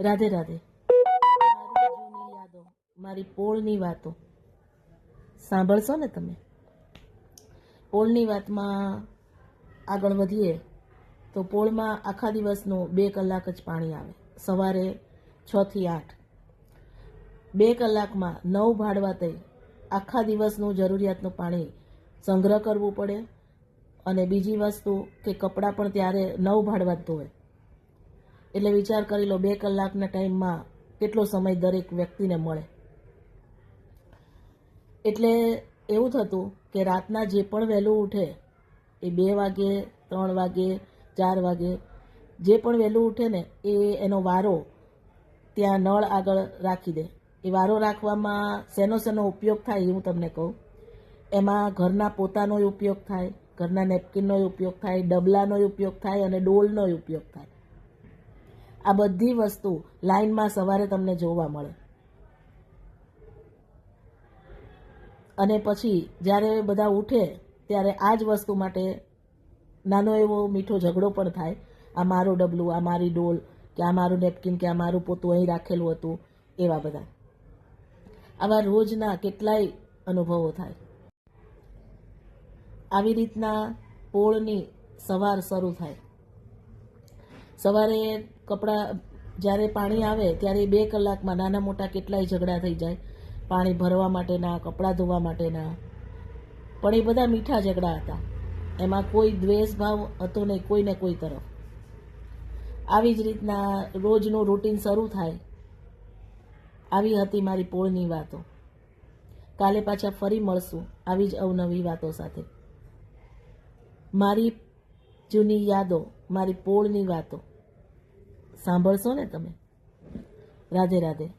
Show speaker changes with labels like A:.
A: રાધે રાધે. યાદો મારી પોળની વાતો. સાંભળશો ને તમે? પોળની વાતમાં આગળ વધીએ, તો પોળમાં આખા દિવસનું બે કલાક જ પાણી આવે. સવારે છ થી આઠ. બે કલાકમાં નવ ભાડવા થઈ આખા દિવસનું જરૂરિયાતનું પાણી સંગ્રહ કરવું પડે અને બીજી વસ્તુ કે કપડાં પણ ત્યારે નવ ભાડવા ધોવે. એટલે વિચાર કરી લો, બે કલાકના ટાઈમમાં કેટલો સમય દરેક વ્યક્તિને મળે. એટલે એવું થતું કે રાતના જે પણ વહેલું ઉઠે, એ બે વાગે, ત્રણ વાગે, ચાર વાગે, જે પણ વહેલું ઉઠે ને, એ એનો વારો ત્યાં નળ આગળ રાખી દે. એ વારો રાખવામાં શેનો શેનો ઉપયોગ થાય એ હું તમને કહું. એમાં ઘરના પોતાનો ઉપયોગ થાય, ઘરના નેપકિનનો ઉપયોગ થાય, ડબલાનો ઉપયોગ થાય અને ડોલનો ઉપયોગ થાય. આ બધી વસ્તુ લાઈનમાં સવારે તમને જોવા મળે. અને પછી જ્યારે બધા ઉઠે, ત્યારે આ જ વસ્તુ માટે નાનો એવો મીઠો ઝઘડો પણ થાય. આ મારું ડબલું, આ મારી ડોલ, કે આ મારું નેપકિન, કે આ મારું પોતું અહીં રાખેલું હતું, એવા બધા. આવા રોજના કેટલાય અનુભવો થાય. આવી રીતના પોળની સવાર શરૂ થાય. સવારે કપડાં જ્યારે પાણી આવે ત્યારે બે કલાકમાં નાના મોટા કેટલાય ઝઘડા થઈ જાય. પાણી ભરવા માટેના, કપડાં ધોવા માટેના. પણ એ બધા મીઠા ઝઘડા હતા. એમાં કોઈ દ્વેષ ભાવ હતો નહીં કોઈને કોઈ તરફ. આવી જ રીતના રોજનું રૂટીન શરૂ થાય. આવી હતી મારી પોળની વાતો. કાલે પાછા ફરી મળશું આવી જ અવનવી વાતો સાથે. મારી જૂની યાદો, મારી પોળની વાતો. સાંભળશો ને તમે? રાધે રાધે.